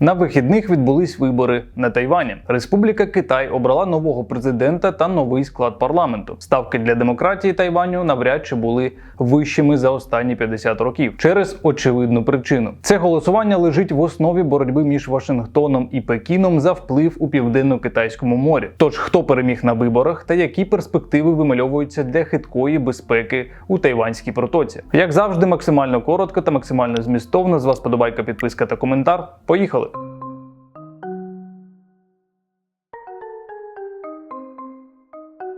На вихідних відбулись вибори на Тайвані. Республіка Китай обрала нового президента та новий склад парламенту. Ставки для демократії Тайваню навряд чи були вищими за останні 50 років через очевидну причину. Це голосування лежить в основі боротьби між Вашингтоном і Пекіном за вплив у південно-китайському морі. Тож хто переміг на виборах та які перспективи вимальовуються для хиткої безпеки у Тайванській протоці? Як завжди, максимально коротко та максимально змістовно. З вас подобайка, підписка та коментар. Поїхали!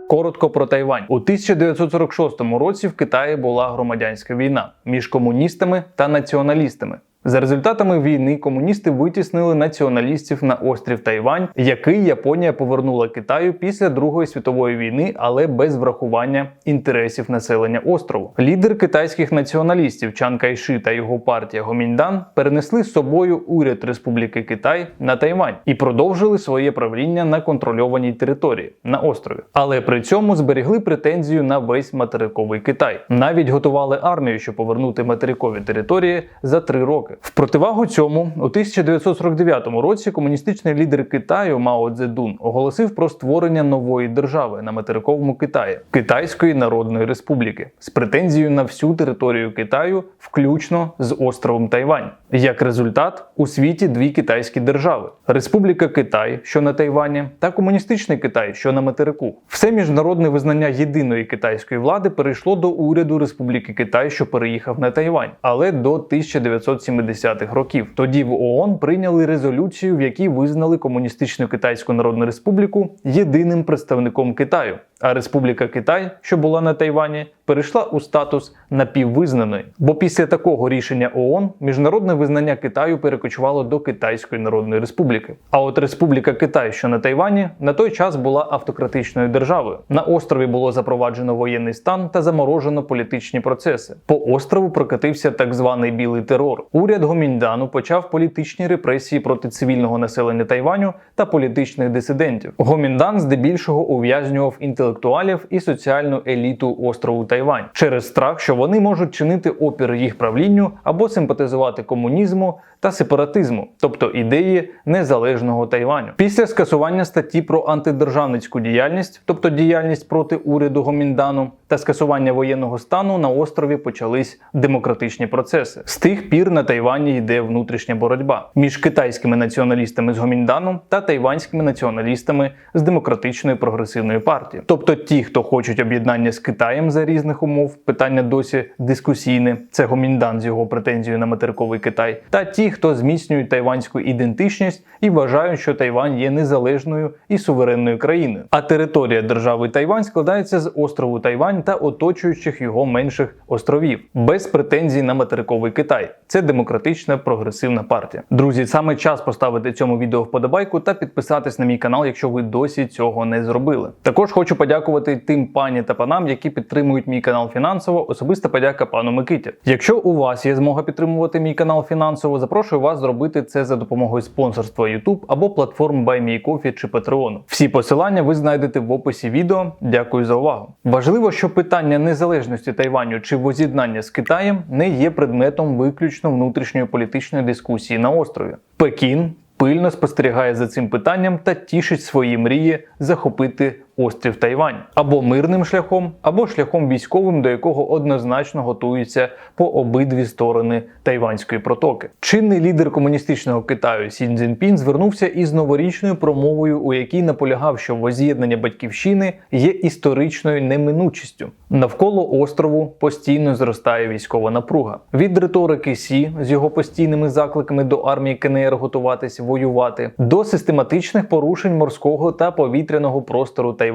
Коротко про Тайвань у 1946 році в Китаї була громадянська війна між комуністами та націоналістами. За результатами війни комуністи витіснили націоналістів на острів Тайвань, який Японія повернула Китаю після Другої світової війни, але без врахування інтересів населення острову. Лідер китайських націоналістів Чан Кайши та його партія Гоміньдан перенесли з собою уряд Республіки Китай на Тайвань і продовжили своє правління на контрольованій території на острові. Але при цьому зберегли претензію на весь материковий Китай. Навіть готували армію, щоб повернути материкові території за три роки. В противагу цьому, у 1949 році комуністичний лідер Китаю Мао Цзедун оголосив про створення нової держави на материковому Китаї Китайської Народної Республіки з претензією на всю територію Китаю, включно з островом Тайвань. Як результат, у світі дві китайські держави: Республіка Китай, що на Тайвані, та комуністичний Китай, що на материку. Все міжнародне визнання єдиної китайської влади перейшло до уряду Республіки Китай, що переїхав на Тайвань, але до 1970-х років. Тоді в ООН прийняли резолюцію, в якій визнали комуністичну Китайську Народну Республіку єдиним представником Китаю. А Республіка Китай, що була на Тайвані, перейшла у статус напіввизнаної. Бо після такого рішення ООН міжнародне визнання Китаю перекочувало до Китайської Народної Республіки. А от Республіка Китай, що на Тайвані, на той час була автократичною державою. На острові було запроваджено воєнний стан та заморожено політичні процеси. По острову прокатився так званий білий терор. Уряд Гоміньдану почав політичні репресії проти цивільного населення Тайваню та політичних дисидентів. Гоміндан здебільшого ув'язнював інтелектуалів і соціальну еліту острову Тайвань через страх, що вони можуть чинити опір їх правлінню або симпатизувати комунізму та сепаратизму, тобто ідеї незалежного Тайваню. Після скасування статті про антидержавницьку діяльність, тобто діяльність проти уряду Гоміндану, та скасування воєнного стану на острові почались демократичні процеси. З тих пір на Тайвані йде внутрішня боротьба між китайськими націоналістами з Гомінданом та тайванськими націоналістами з демократичної прогресивної партії. Тобто ті, хто хочуть об'єднання з Китаєм за різних умов, питання досі дискусійне. Це Гоміндан з його претензією на материковий Китай, та ті, хто зміцнюють тайванську ідентичність і вважають, що Тайвань є незалежною і суверенною країною. А територія держави Тайвань складається з острову Тайвань та оточуючих його менших островів, без претензій на материковий Китай. Це демократична прогресивна партія. Друзі, саме час поставити цьому відео вподобайку та підписатись на мій канал, якщо ви досі цього не зробили. Також хочу подякувати тим пані та панам, які підтримують мій канал фінансово. Особиста подяка пану Микиті. Якщо у вас є змога підтримувати мій канал фінансово, запрошую вас зробити це за допомогою спонсорства YouTube або платформ BuyMeCoffee чи Patreon. Всі посилання ви знайдете в описі відео. Дякую за увагу. Важливо, що питання незалежності Тайваню чи воз'єднання з Китаєм не є предметом виключно внутрішньої політичної дискусії на острові. Пекін пильно спостерігає за цим питанням та тішить свої мрії захопити острів Тайвань або мирним шляхом, або шляхом військовим, до якого однозначно готуються по обидві сторони Тайванської протоки. Чинний лідер комуністичного Китаю Сін Цзіньпін звернувся із новорічною промовою, у якій наполягав, що воз'єднання батьківщини є історичною неминучістю. Навколо острову постійно зростає військова напруга. Від риторики Сі з його постійними закликами до армії КНР готуватись воювати, до систематичних порушень морського та повітряного простору Тайваню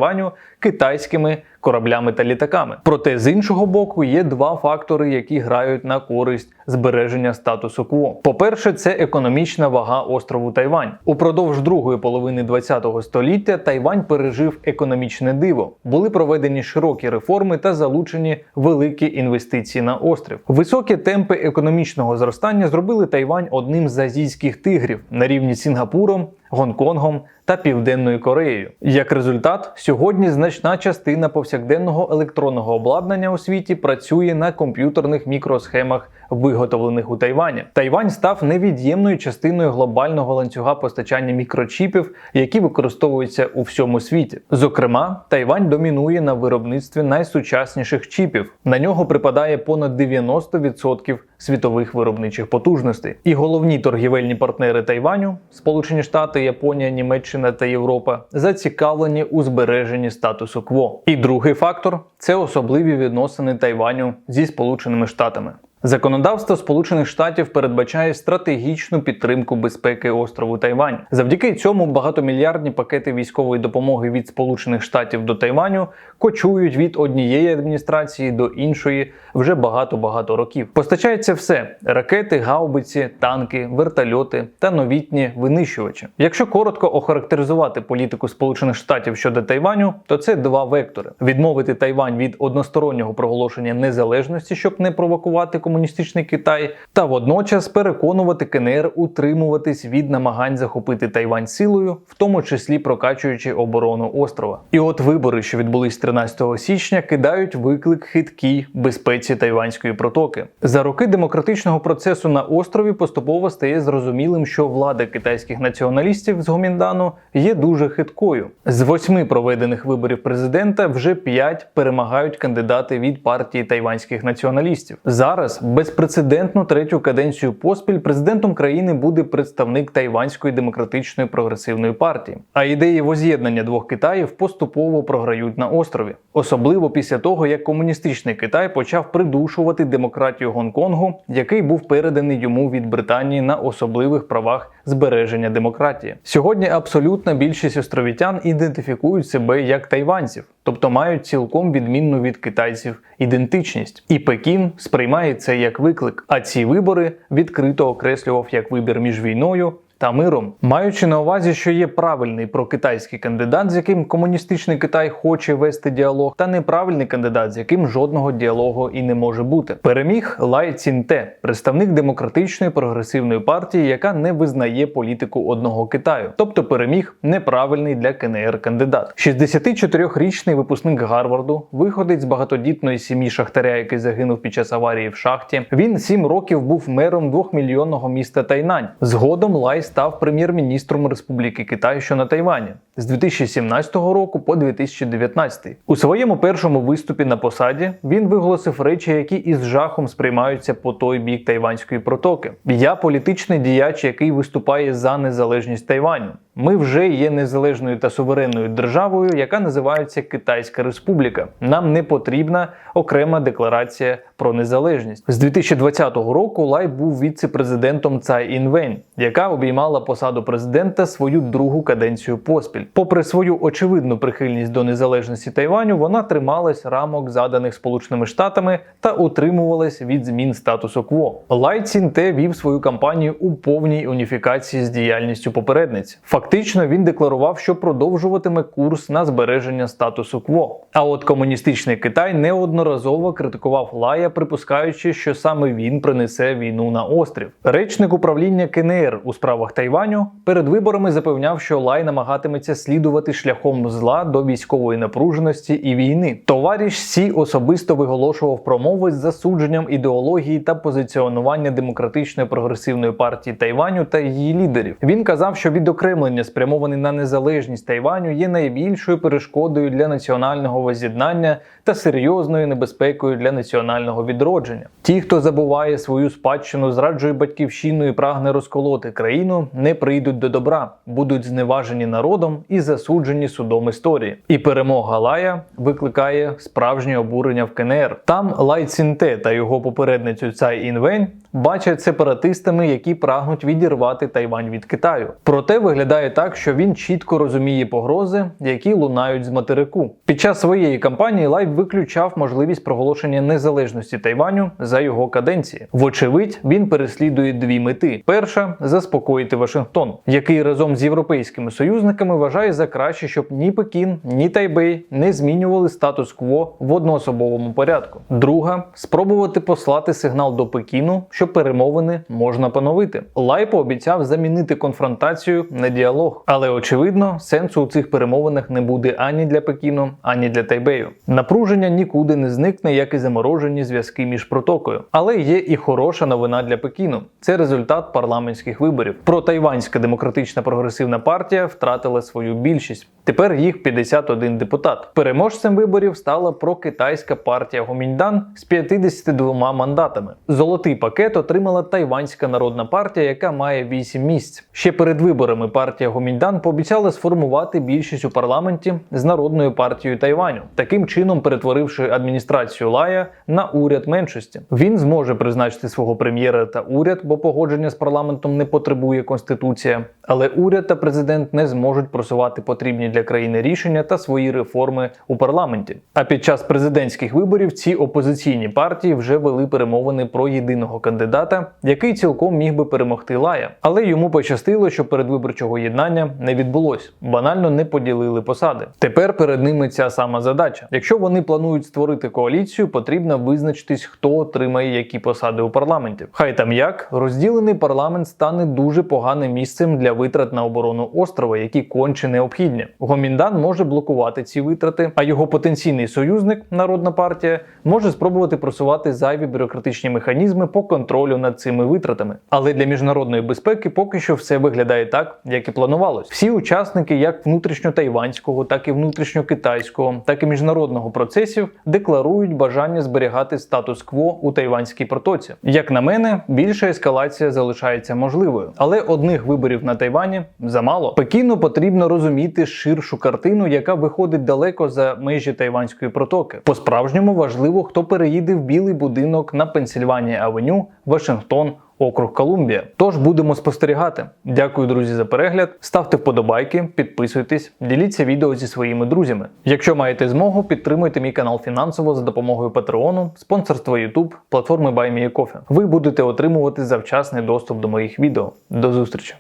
китайськими кораблями та літаками. Проте з іншого боку є два фактори, які грають на користь збереження статусу кво. По-перше, це економічна вага острову Тайвань. Упродовж другої половини ХХ століття Тайвань пережив економічне диво. Були проведені широкі реформи та залучені великі інвестиції на острів. Високі темпи економічного зростання зробили Тайвань одним з азійських тигрів на рівні з Сінгапуром, Гонконгом та Південною Кореєю. Як результат, сьогодні значна частина повсякденного повсякденного електронного обладнання у світі працює на комп'ютерних мікросхемах, виготовлених у Тайвані. Тайвань став невід'ємною частиною глобального ланцюга постачання мікрочіпів, які використовуються у всьому світі. Зокрема, Тайвань домінує на виробництві найсучасніших чіпів. На нього припадає понад 90% світових виробничих потужностей. І головні торгівельні партнери Тайваню Сполучені Штати, Японія, Німеччина та Європа зацікавлені у збереженні статусу кво. І другий фактор це особливі відносини Тайваню зі Сполученими Штатами. Законодавство Сполучених Штатів передбачає стратегічну підтримку безпеки острову Тайвань. Завдяки цьому багатомільярдні пакети військової допомоги від Сполучених Штатів до Тайваню кочують від однієї адміністрації до іншої вже багато-багато років. Постачається все: ракети, гаубиці, танки, вертольоти та новітні винищувачі. Якщо коротко охарактеризувати політику Сполучених Штатів щодо Тайваню, то це два вектори: відмовити Тайвань від одностороннього проголошення незалежності, щоб не провокувати комуністичний Китай, та водночас переконувати КНР утримуватись від намагань захопити Тайвань силою, в тому числі прокачуючи оборону острова. І от вибори, що відбулись 13 січня, кидають виклик хиткій безпеці Тайванської протоки. За роки демократичного процесу на острові поступово стає зрозумілим, що влада китайських націоналістів з Гоміндану є дуже хиткою. З восьми проведених виборів президента вже п'ять перемагають кандидати від партії тайванських націоналістів. Зараз безпрецедентну третю каденцію поспіль президентом країни буде представник Тайванської демократичної прогресивної партії. А ідеї воз'єднання двох Китаїв поступово програють на острові, особливо після того, як комуністичний Китай почав придушувати демократію Гонконгу, який був переданий йому від Британії на особливих правах збереження демократії. Сьогодні абсолютна більшість островітян ідентифікують себе як тайванців, тобто мають цілком відмінну від китайців ідентичність. І Пекін сприймає це як виклик. А ці вибори відкрито окреслював як вибір між війною. Та миром, маючи на увазі, що є правильний прокитайський кандидат, з яким комуністичний Китай хоче вести діалог, та неправильний кандидат, з яким жодного діалогу і не може бути. Переміг Лай Цінте, представник демократичної прогресивної партії, яка не визнає політику одного Китаю, тобто переміг неправильний для КНР кандидат. 64-річний випускник Гарварду, виходить з багатодітної сім'ї шахтаря, який загинув під час аварії в шахті. Він сім років був мером двохмільйонного міста Тайнань. Згодом Лай став прем'єр-міністром Республіки Китай, що на Тайвані з 2017 року по 2019. У своєму першому виступі на посаді він виголосив речі, які із жахом сприймаються по той бік Тайванської протоки. Я політичний діяч, який виступає за незалежність Тайваню. Ми вже є незалежною та суверенною державою, яка називається Китайська Республіка. Нам не потрібна окрема декларація про незалежність. З 2020 року Лай був віце-президентом Цай Інвень, яка обіймала посаду президента свою другу каденцію поспіль. Попри свою очевидну прихильність до незалежності Тайваню, вона трималась рамок, заданих Сполученими Штатами, та утримувалась від змін статусу кво. Лай Цінте вів свою кампанію у повній уніфікації з діяльністю попередниці. Фактично він декларував, що продовжуватиме курс на збереження статусу кво. А от комуністичний Китай неодноразово критикував Лая, припускаючи, що саме він принесе війну на острів. Речник управління КНР у справах Тайваню перед виборами запевняв, що Лай намагатиметься слідувати шляхом зла до військової напруженості і війни. Товариш Сі особисто виголошував промови з засудженням ідеології та позиціонування демократичної прогресивної партії Тайваню та її лідерів. Він казав, що відокремлення, спрямоване на незалежність Тайваню, є найбільшою перешкодою для національного воз'єднання та серйозною небезпекою для національного відродження. Ті, хто забуває свою спадщину, зраджує батьківщину і прагне розколоти країну, не прийдуть до добра, будуть зневажені народом і засуджені судом історії. І перемога Лая викликає справжнє обурення в КНР. Там Лай Цінте та його попередницю Цай Інвень бачать сепаратистами, які прагнуть відірвати Тайвань від Китаю. Проте виглядає так, що він чітко розуміє погрози, які лунають з материку. Під час своєї кампанії Лай виключав можливість проголошення незалежності Тайваню за його каденції. Вочевидь, він переслідує дві мети: перша заспокоїти Вашингтон, який разом з європейськими союзниками вважає за краще, щоб ні Пекін, ні Тайбей не змінювали статус-кво в одноособовому порядку. Друга спробувати послати сигнал до Пекіну, що перемовини можна поновити. Лай пообіцяв замінити конфронтацію на діалог. Діалог. Але очевидно, сенсу у цих перемовинах не буде ані для Пекіну, ані для Тайбею. Напруження нікуди не зникне, як і заморожені зв'язки між протокою. Але є і хороша новина для Пекіну. Це результат парламентських виборів. Протайванська демократична прогресивна партія втратила свою більшість. Тепер їх 51 депутат. Переможцем виборів стала прокитайська партія Гоміньдан з 52 мандатами. Золотий пакет отримала Тайванська народна партія, яка має 8 місць. Ще перед виборами партія Гоміньдан пообіцяла сформувати більшість у парламенті з народною партією Тайваню, таким чином перетворивши адміністрацію Лая на уряд меншості. Він зможе призначити свого прем'єра та уряд, бо погодження з парламентом не потребує конституція. Але уряд та президент не зможуть просувати потрібні для країни рішення та свої реформи у парламенті. А під час президентських виборів ці опозиційні партії вже вели перемовини про єдиного кандидата, який цілком міг би перемогти Лая. Але йому пощастило, що передвиборчого єднання не відбулось, банально не поділили посади. Тепер перед ними ця сама задача. Якщо вони планують створити коаліцію, потрібно визначитись, хто отримає які посади у парламенті. Хай там як розділений парламент стане дуже поганим місцем для витрат на оборону острова, які конче необхідні. Гоміндан може блокувати ці витрати, а його потенційний союзник, народна партія, може спробувати просувати зайві бюрократичні механізми по контролю над цими витратами. Але для міжнародної безпеки поки що все виглядає так, як і планувалось. Всі учасники, як внутрішньотайванського, так і внутрішньокитайського, так і міжнародного процесів, декларують бажання зберігати статус-кво у тайванській протоці. Як на мене, більша ескалація залишається можливою, але одних виборів на Тайвані замало. Пекіну потрібно розуміти ширшу картину, яка виходить далеко за межі тайванської протоки. По справжньому важливо, хто переїде в білий будинок на Пенсільванія Авеню, Вашингтон. Округ Колумбія. Тож будемо спостерігати. Дякую, друзі, за перегляд. Ставте вподобайки, підписуйтесь, діліться відео зі своїми друзями. Якщо маєте змогу, підтримуйте мій канал фінансово за допомогою Патреону, спонсорства YouTube, платформи BuyMeACoffee. Ви будете отримувати завчасний доступ до моїх відео. До зустрічі!